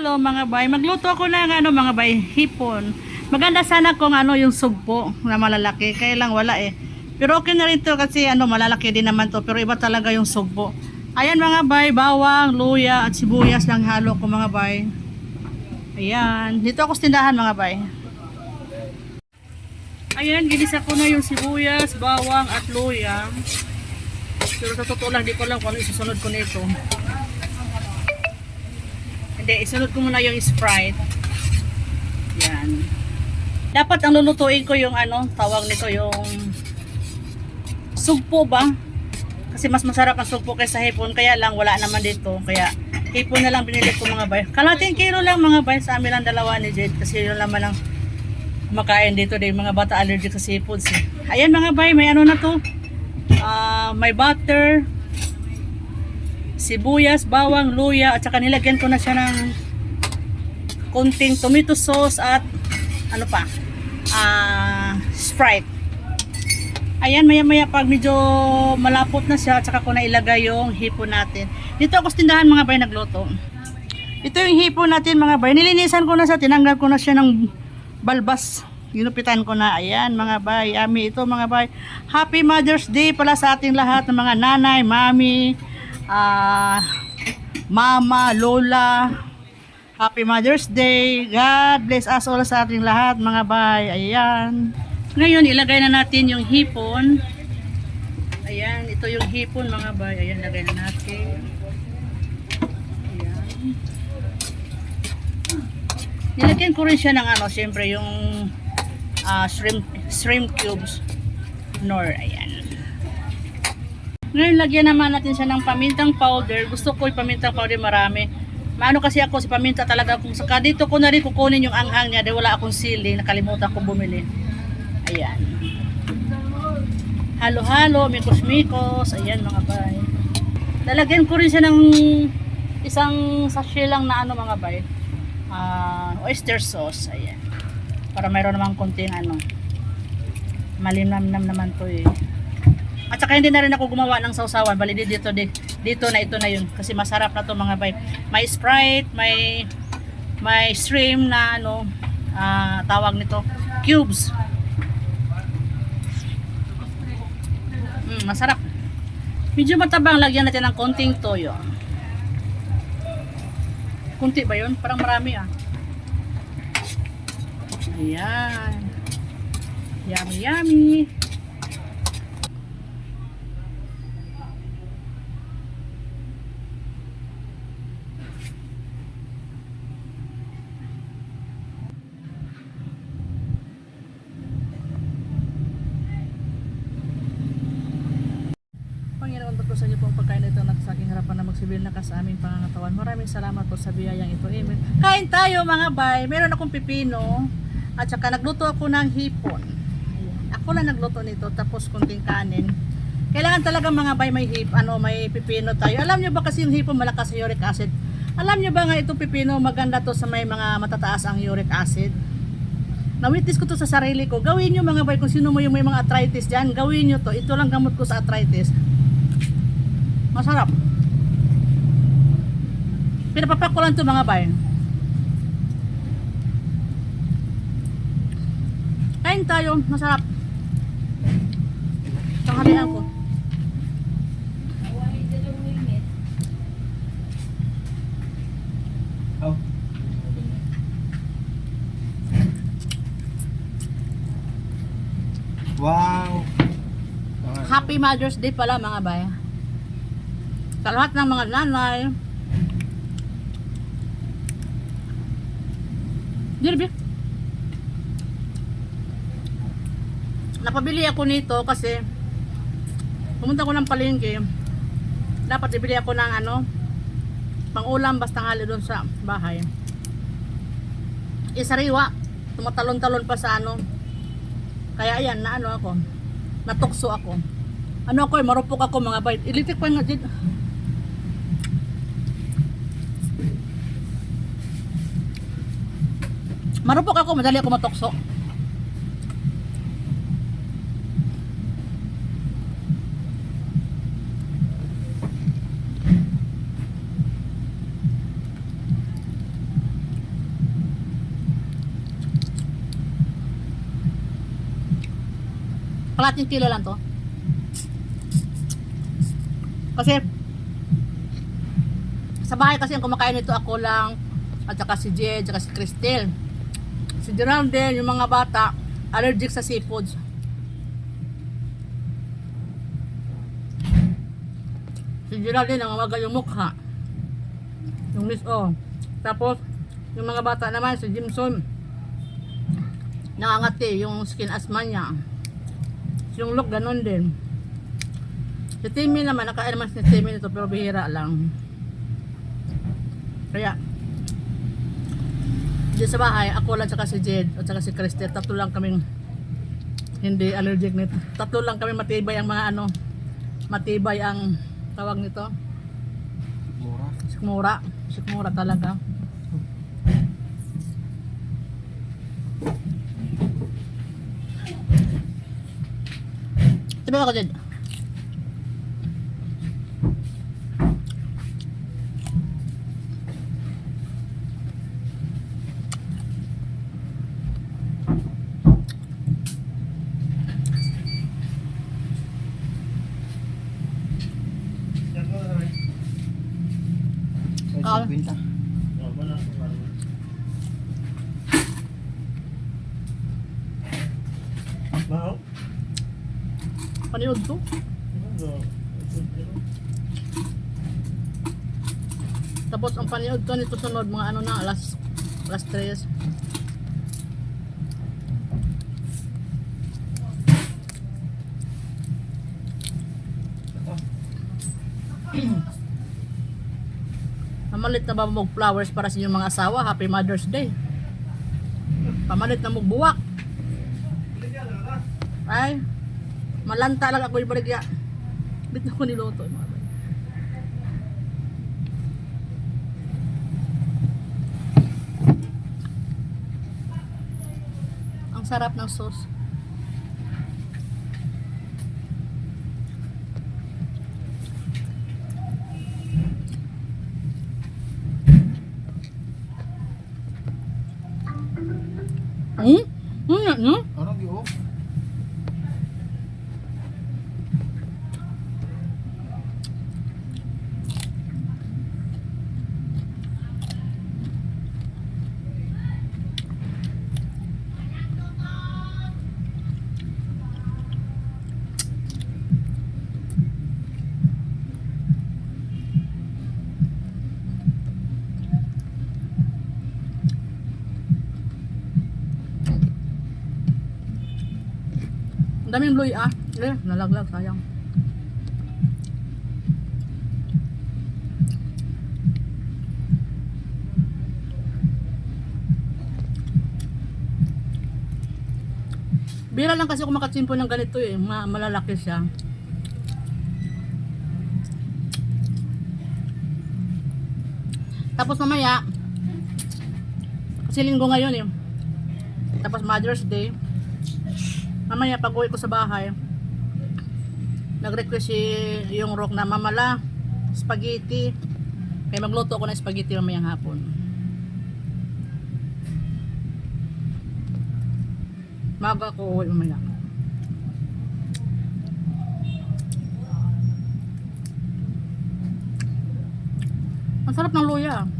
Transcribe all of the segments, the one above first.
Hello mga bay, magluto ako ng ano mga bay, hipon. Maganda sana kung ano yung sugpo na malalaki, kaya lang wala eh. Pero okay na rin to kasi ano malalaki din naman to, pero iba talaga yung sugpo. Ayan mga bay, bawang, luya at sibuyas lang halo ko mga bay. Ayan, dito ako sa tindahan mga bay. Ayan, ginisa ko na yung sibuyas, bawang at luya. Pero sa totoo lang, di ko lang kung ano isusunod ko nito. Hindi, isunod ko muna yung Sprite. Yan. Dapat ang lulutuin ko yung ano, tawag nito yung sugpo ba? Kasi mas masarap ang sugpo kaysa hipon, kaya lang wala naman dito. Kaya hipon na lang binili ko mga bay. Kalating kilo lang mga bay sa amin lang dalawa ni Jade kasi yun naman ang makain dito din mga bata allergic sa seafoods. Eh. Ayan mga bay, may ano na to. Ah, may butter, sibuyas, bawang, luya at saka nilagyan ko na siya ng konting tomato sauce at ano pa ah Sprite. Ayan maya maya pag medyo malapot na siya at saka ko na ilagay yung hipon natin. Dito ako tindahan mga bay nagluto. Ito yung hipon natin mga bay. Nilinisan ko na siya tinanggal ko na siya ng balbas. Ginupitan ko na. Ayan mga bay yummy ito mga bay. Happy mother's day pala sa ating lahat ng mga nanay mami ah mama lola happy mother's day. God bless us all sa ating lahat mga bay ayan. Ngayon ilagay na natin yung hipon. Ayan ito yung hipon mga bay ayan lagay na natin. Ayan. Nilagyan ko rin siya ng ano syempre yung ah, shrimp shrimp cubes. Nor ayan ngayon, lagyan naman natin siya ng pamintang powder. Gusto ko yung pamintang powder marami. Maano kasi ako si paminta talaga kung saka dito ko na rin kukunin yung anghang niya dahil wala akong sili. Nakalimutan kong bumili. Ayan. Halo-halo, mikos-mikos. Ayan mga bay. Lalagyan ko rin siya ng isang sachet lang na ano mga bay. Ah, oyster sauce. Ayan. Para mayroon namang konting ano. Malinamnam naman to eh. At saka hindi na rin ako gumawa ng sausawan. Bali di- dito, di, dito na ito na yun. Kasi masarap na to mga bay. May Sprite, may may shrimp na ano, ah, tawag nito, cubes. Mm, masarap. Medyo matabang, lagyan natin ng konting toyo. Kunti ba yun? Parang marami ah. Ayan. Yummy, yummy. Panginoon, po sa inyo po ang pagkain ito na sa aking harapan na magsibil na sa aming pangangatawan. Maraming salamat po sa biyayang ito. Amen. Kain tayo mga bay. Meron akong pipino. At saka nagluto ako ng hipon. Ayan. Ako lang nagluto nito. Tapos kunting kanin. Kailangan talaga mga bay may hip, ano, may pipino tayo. Alam nyo ba kasi yung hipon malakas sa uric acid? Alam nyo ba nga itong pipino maganda to sa may mga matataas ang uric acid? Na-witness ko to sa sarili ko. Gawin nyo mga bay kung sino mo yung may mga arthritis dyan. Gawin nyo to. Ito lang gamot ko sa arthritis. Masarap. Pinapapak ko lang ito mga bay. Kain tayo. Masarap. Tanghalian ko. Wow. Happy Mother's Day pala mga bay. Sa lahat ng mga nanay. Dirbi. Napabili ako nito kasi pumunta ko ng palengke. Dapat ibili ako ng ano, pangulam basta hali doon sa bahay. Isariwa. Tumatalon-talon pa sa ano. Kaya ayan, na ano ako. Natukso ako. Ano ako eh, marupok ako mga bay. Ilitik pa nga dyan. Marupok ako, madali ako matukso. Kalating kilo lang to. Kasi sa bahay kasi ang kumakain nito ako lang at saka si Jed, at saka si Christelle. Si Geraldine, yung mga bata, allergic sa seafoods. Si Geraldine, nangangaga yung mukha. Yung miss, oh. Tapos, yung mga bata naman, si Jimson, nangangati yung skin asthma niya. Yung look, ganun din. Si Timmy naman, nakain naman si Timmy nito, pero bihira lang. Kaya, di sa bahay, ako lang tsaka si Jed at tsaka si Christy, tatlo lang kaming hindi allergic nito. Tatlo lang kami matibay ang mga ano, matibay ang tawag nito. Mura. Sikmura. Sikmura talaga. Sabi ako dyan. Kwenta. Bao? Paniod to. Tapos ang paniod ko nito sunod mga ano na alas alas 3. Pamalit na ba mog flowers para sa inyong mga asawa? Happy Mother's Day. Pamalit na mog buwak. Ay, malanta lang ako yung baligya. Bit na ko bay. Ang sarap ng sauce. Daming luy ah. Eh, nalaglag sayang. Bira lang kasi ako makatsimpo ng ganito eh. Ma malalaki siya. Tapos mamaya, kasi linggo ngayon eh. Tapos Mother's Day. Mamaya pag uwi ko sa bahay, nag-request si yung rock na mamala, spaghetti. Kaya magluto ako ng spaghetti mamayang hapon. Maga ko uwi mamaya. Ang sarap ng luya.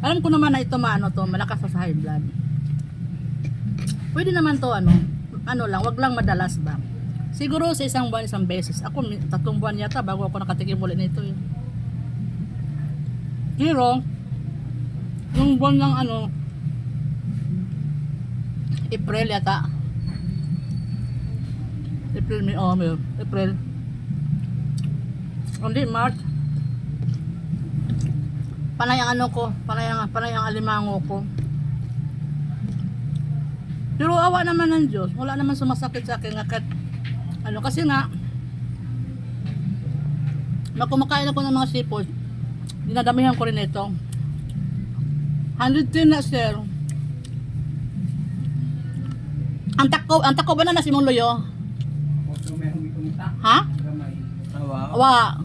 Alam ko naman na ito maano to, malakas sa high blood. Pwede naman to ano, ano lang, wag lang madalas ba. Siguro sa isang buwan, isang beses. Ako, tatlong buwan yata bago ako nakatikim ulit nito eh. Pero, yung buwan ng ano, April yata. April, May, oh, May, April. Hindi, March. Panay ang ano ko, panay ang, panay ang alimango ko. Pero awa naman ng Diyos, wala naman sumasakit sa akin kahit, ano, kasi nga, na kumakain ako ng mga seafood, dinadamihan ko rin ito. 110 na sir. Ang tako, ang tako ba na na si mong loyo? Ha? Awa. Awa.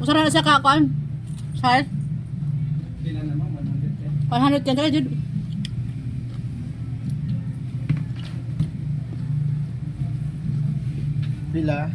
Usara na siya kakuan? 110. 100 yan tayo, dude. Pila?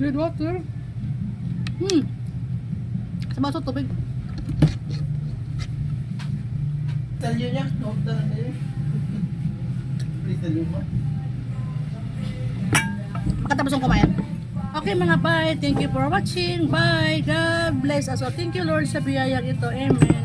Good water. Hmm. Sa baso tubig. Talyo niya, huwag na lang yun. Please, talyo mo. Makatapos ang kumain. Okay mga bye. Thank you for watching. Bye. God bless us all. Thank you Lord sa biyayang ito. Amen.